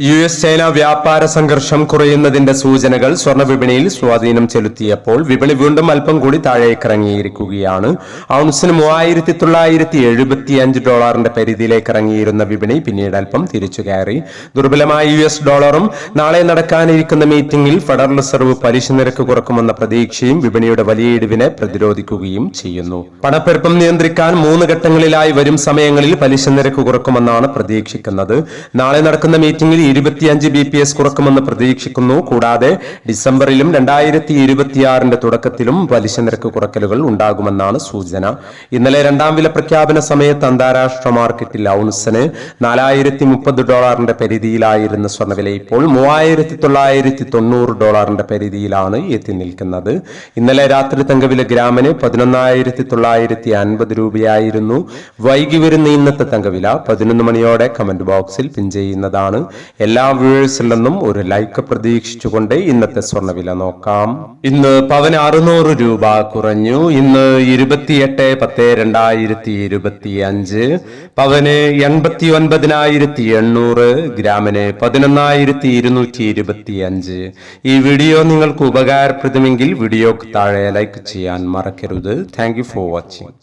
U S China വ്യാപാര സംഘർഷം കുറയുന്നതിന്റെ സൂചനകൾ സ്വർണ വിപണിയിൽ സ്വാധീനം ചെലുത്തിയപ്പോൾ വിപണി വീണ്ടും അല്പം കൂടി താഴേക്കിറങ്ങിയിരിക്കുകയാണ് ഔൺസിന് മൂവായിരത്തി തൊള്ളായിരത്തി എഴുപത്തി അഞ്ച് ഡോളറിന്റെ പരിധിയിലേക്ക് ഇറങ്ങിയിരുന്ന വിപണി പിന്നീട് അല്പം തിരിച്ചു കയറി. ദുർബലമായ യു എസ് ഡോളറും നാളെ നടക്കാനിരിക്കുന്ന മീറ്റിംഗിൽ ഫെഡറൽ റിസർവ് പലിശ നിരക്ക് കുറക്കുമെന്ന പ്രതീക്ഷയും വിപണിയുടെ വലിയ ഇടിവിനെ പ്രതിരോധിക്കുകയും ചെയ്യുന്നു. പണപ്പെരുപ്പം നിയന്ത്രിക്കാൻ മൂന്ന് ഘട്ടങ്ങളിലായി വരും സമയങ്ങളിൽ പലിശ നിരക്ക് കുറക്കുമെന്നാണ് പ്രതീക്ഷിക്കുന്നത്. നാളെ നടക്കുന്ന മീറ്റിംഗിൽ ഇരുപത്തിയഞ്ച് ബി പി എസ് കുറക്കുമെന്ന് പ്രതീക്ഷിക്കുന്നു. കൂടാതെ ഡിസംബറിലും രണ്ടായിരത്തി ഇരുപത്തിയാറിന്റെ തുടക്കത്തിലും പലിശ നിരക്ക് കുറക്കലുകൾ ഉണ്ടാകുമെന്നാണ് സൂചന. ഇന്നലെ രണ്ടാം വില പ്രഖ്യാപന സമയത്ത് അന്താരാഷ്ട്ര മാർക്കറ്റിൽ ഔൺസിന് നാലായിരത്തി മുപ്പത് ഡോളറിന്റെ പരിധിയിലായിരുന്ന സ്വർണവില ഇപ്പോൾ മൂവായിരത്തി തൊള്ളായിരത്തി തൊണ്ണൂറ് ഡോളറിന്റെ പരിധിയിലാണ് എത്തി നിൽക്കുന്നത്. ഇന്നലെ രാത്രി തങ്കവില ഗ്രാമിന് പതിനൊന്നായിരത്തി തൊള്ളായിരത്തി അൻപത് രൂപയായിരുന്നു. വൈകി വരുന്ന ഇന്നത്തെ തങ്കവില പതിനൊന്ന് മണിയോടെ കമന്റ് ബോക്സിൽ പിൻ ചെയ്യുന്നതാണ്. എല്ലാ വ്യൂവേഴ്സിൽ നിന്നും ഒരു ലൈക്ക് പ്രതീക്ഷിച്ചുകൊണ്ട് ഇന്നത്തെ സ്വർണവില നോക്കാം. ഇന്ന് പവന് അറുന്നൂറ് രൂപ കുറഞ്ഞു. ഇന്ന് ഇരുപത്തിയെട്ട് പത്ത് രണ്ടായിരത്തി ഇരുപത്തി അഞ്ച് പവന് എൺപത്തി ഒൻപതിനായിരത്തി എണ്ണൂറ് ഗ്രാമിന് പതിനൊന്നായിരത്തി ഇരുന്നൂറ്റി ഇരുപത്തി അഞ്ച് ഈ വീഡിയോ നിങ്ങൾക്ക് ഉപകാരപ്രദമെങ്കിൽ വീഡിയോക്ക് താഴെ ലൈക്ക് ചെയ്യാൻ മറക്കരുത്. Thank you for watching